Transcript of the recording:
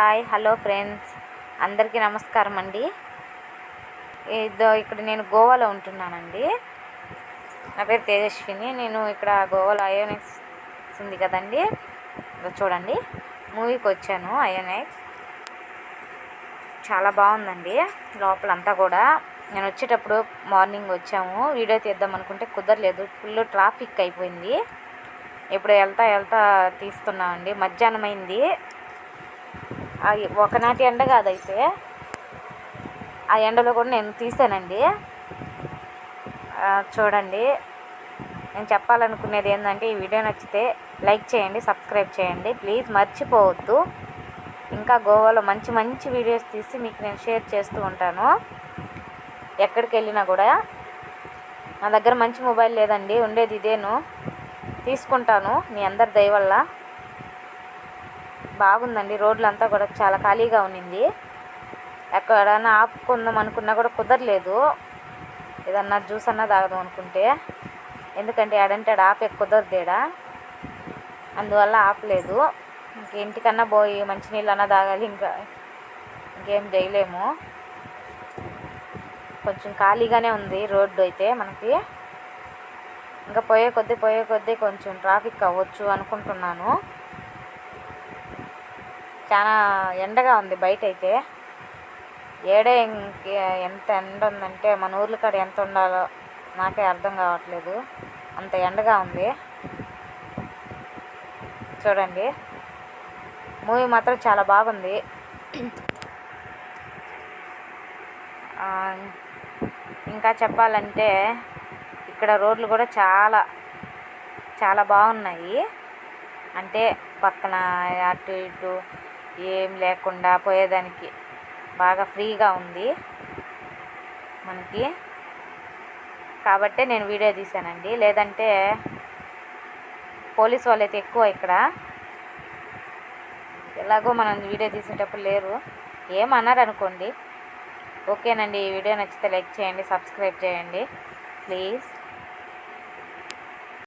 Hi hello friends. అందరికీ నమస్కారం అండి. ఇదో ఇక్కడ నేను గోవాలో ఉంటున్నానండి. నా పేరు తేజస్విని. నేను ఇక్కడ గోవాలో అయోనెక్స్ ఉంది కదండి. చూడండి. మూవీకి వచ్చాను అయోనెక్స్ చాలా బాగుందండి లోపలంతా కూడా. నేను వచ్చేటప్పుడు మార్నింగ్ వచ్చాము. వీడియో తీద్దాం అనుకుంటే కుదరలేదు. ఫుల్ ట్రాఫిక్ అయిపోయింది. ఇప్పుడు వెళ్తా వెళ్తా తీస్తున్నామండి. మధ్యాహ్నం అయింది ఒకనాటి ఎండ కాదైతే ఆ ఎండలో కూడా నేను తీసానండి చూడండి. నేను చెప్పాలనుకునేది ఏంటంటే ఈ వీడియో నచ్చితే లైక్ చేయండి సబ్స్క్రైబ్ చేయండి. ప్లీజ్ మర్చిపోవద్దు. ఇంకా గోవాలో మంచి మంచి వీడియోస్ తీసి మీకు నేను షేర్ చేస్తూ ఉంటాను. ఎక్కడికి వెళ్ళినా కూడా. నా దగ్గర మంచి మొబైల్ లేదండి ఉండేది ఇదేను. తీసుకుంటాను మీ అందరి దయ వల్ల. బాగుందండి. రోడ్లంతా కూడా చాలా ఖాళీగా ఉన్నింది. ఎక్కడైనా ఆపుకుందాం అనుకున్నా కూడా కుదరలేదు. ఏదన్నా జ్యూస్ అన్నా తాగదాం అనుకుంటే. ఎందుకంటే ఆడంటే ఆడ ఆపే కుదరదేడా. అందువల్ల ఆపలేదు. ఇంక ఇంటికన్నా పోయి మంచినీళ్ళు అన్నా తాగాలి. ఇంకా ఇంకేం చేయలేము. కొంచెం ఖాళీగానే ఉంది రోడ్డు అయితే మనకి. ఇంకా పోయే కొద్దీ పోయే కొద్దీ కొంచెం ట్రాఫిక్ అవ్వచ్చు అనుకుంటున్నాను. చాలా ఎండగా ఉంది బయట అయితే ఏడే ఇంక ఎంత ఎండ ఉందంటే మన ఊర్ల కాడ ఎంత ఉండాలో నాకే అర్థం కావట్లేదు. అంత ఎండగా ఉంది. చూడండి. మూవీ మాత్రం చాలా బాగుంది. ఇంకా చెప్పాలంటే ఇక్కడ రోడ్లు కూడా చాలా చాలా బాగున్నాయి. అంటే పక్కన అటు ఇటు ఏం లేకుండా పోయేదానికి. బాగా ఫ్రీగా ఉంది మనకి. కాబట్టే నేను వీడియో తీశానండి. లేదంటే పోలీస్ వాళ్ళు అయితే ఎక్కువ ఇక్కడ. ఎలాగో మనం వీడియో తీసేటప్పుడు లేరు. ఏమన్నారు అనుకోండి. ఓకేనండి. ఈ వీడియో నచ్చితే లైక్ చేయండి సబ్స్క్రైబ్ చేయండి. ప్లీజ్.